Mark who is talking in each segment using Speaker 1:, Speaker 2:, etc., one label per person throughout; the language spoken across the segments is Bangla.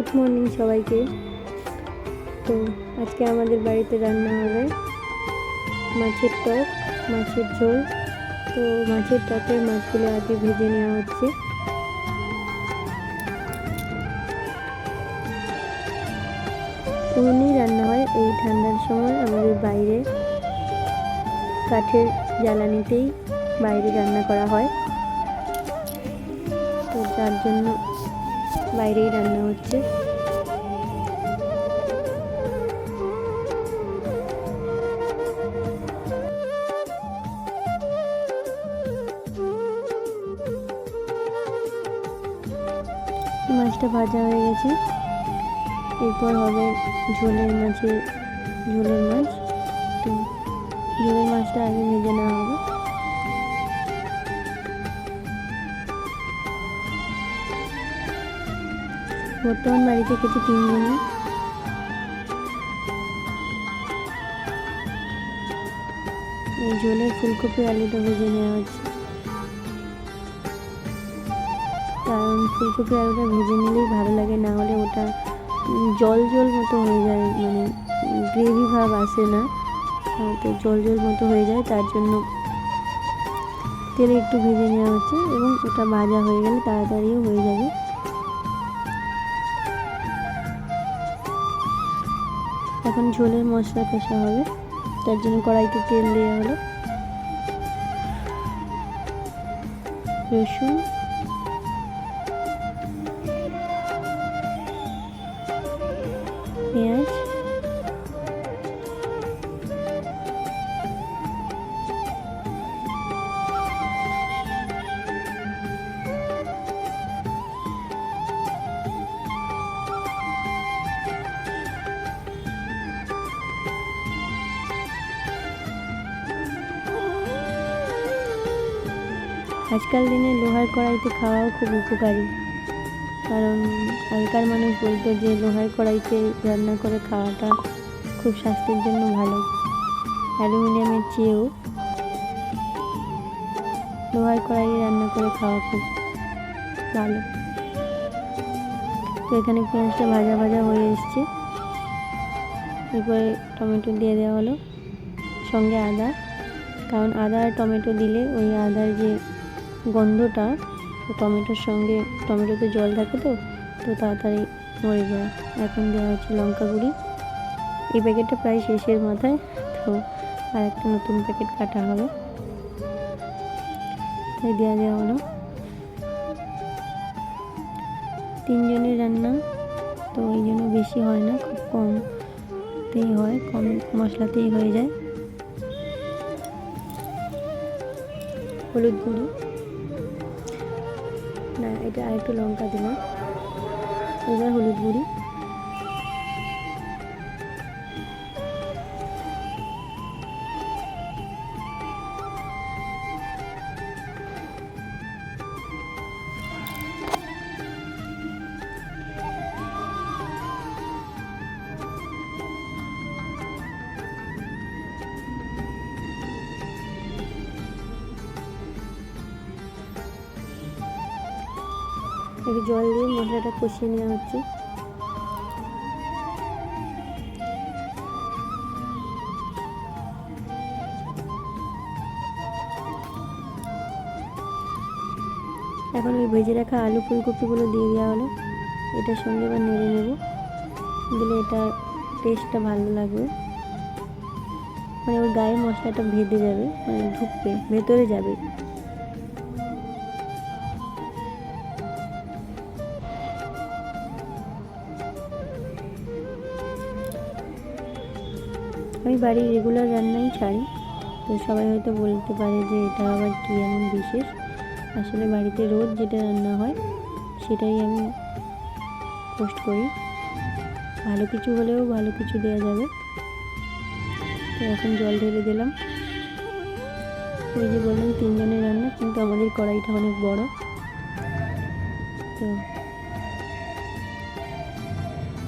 Speaker 1: গুড মর্নিং সবাইকে। তো আজকে আমাদের বাড়িতে রান্না হবে মাছের টক, মাছের ঝোল। তো মাছের টকে মাছগুলো আগে ভেজে নেওয়া হচ্ছে। উনুনেই রান্না হয় এই ঠান্ডার সময় আমাদের বাইরে। কাঠের জ্বালানিতেই বাইরে রান্না করা হয়। তো যার জন্য বাইরেই রান্না হচ্ছে। মাছটা ভাজা হয়ে গেছে। এরপর হবে ঝোলের মাছের ঝোলের মাছ। তো ঝোলের মাছটা আগে ভেজে নেওয়া হবে। বর্তমান বাড়িতে খেতে তিনজনই এই ঝোলের ফুলকপি, আলুটা ভেজে নেওয়া হচ্ছে। কারণ ফুলকপি, আলুটা ভেজে নিলেই ভালো লাগে, না হলে ওটা জল জল মতো হয়ে যায় মানে গ্রেভি ভাব আসে না। তো জল জল মতো হয়ে যায়, তার জন্য তেলে একটু ভেজে নেওয়া হচ্ছে এবং ওটা ভাজা হয়ে গেলে তাড়াতাড়িও হয়ে যাবে। এখন ঝোলের মশলা কষা হবে। তার জন্য কড়াইতে তেল দেওয়া হলো। রসুন। পেঁয়াজ। আজকাল দিনে লোহার কড়াইতে খাওয়াও খুব উপকারী। কারণ আগেকার মানুষ বলতো যে, লোহার কড়াইতে রান্না করে খাওয়াটা খুব স্বাস্থ্যের জন্য ভালো। অ্যালুমিনিয়ামের চেয়েও লোহার কড়াইয়ে রান্না করে খাওয়া খুব ভালো। তো এখানে পেঁয়াজটা ভাজা ভাজা হয়ে এসছে। এরপরে টমেটো দিয়ে দেওয়া হলো। সঙ্গে আদা। কারণ আদা আর টমেটো দিলে ওই আদার যে গন্ধটা টমেটোর সঙ্গে, টমেটোতে জল থাকে তো তো তাড়াতাড়ি মরে যায়। এখন দেওয়া হচ্ছে লঙ্কা গুঁড়ি। এই প্যাকেটটা প্রায় শেষের মাথায়, তো আর একটা নতুন প্যাকেট কাটা হবে। তাই দেওয়া দেওয়া হলো। তিনজনের রান্না, তো ওই জন্য বেশি হয় না, খুব কমতেই হয়, কম মশলাতেই হয়ে যায়। হলুদ গুঁড়ি। না এটা আর একটু লঙ্কা দিলাম। এবার হলুদ গুঁড়ি। একটু জল দিয়ে মশলাটা কষিয়ে নেওয়া হচ্ছে। এখন ওই ভেজে রাখা আলু ফুলকপিগুলো দিয়ে দেওয়া হলো। এটার সঙ্গে এবার নেড়ে নেব। দিলে এটা টেস্টটা ভালো লাগবে। মানে ওই গায়ে মশলাটা ভেদে যাবে মানে ঢুকবে, ভেতরে যাবে। আমি বাড়ির রেগুলার রান্নাই ছাড়ি। তো সবাই হয়তো বলতে পারে যে এটা আবার কী এমন বিশেষ? আসলে বাড়িতে রোজ যেটা রান্না হয়, সেটাই আমি পোস্ট করি। ভালো কিছু হলেও ভালো কিছু দেওয়া যাবে। তো এখন জল ঢেলে দিলাম। ওই যে বললাম তিনজনের রান্না, কিন্তু আমাদের কড়াইটা অনেক বড়। তো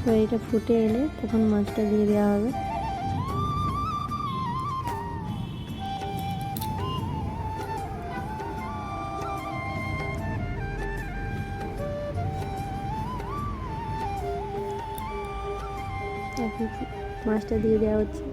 Speaker 1: তো এটা ফুটে এলে তখন মাছটা দিয়ে দেওয়া হবে। মাছটা দিয়ে দেওয়া হচ্ছে।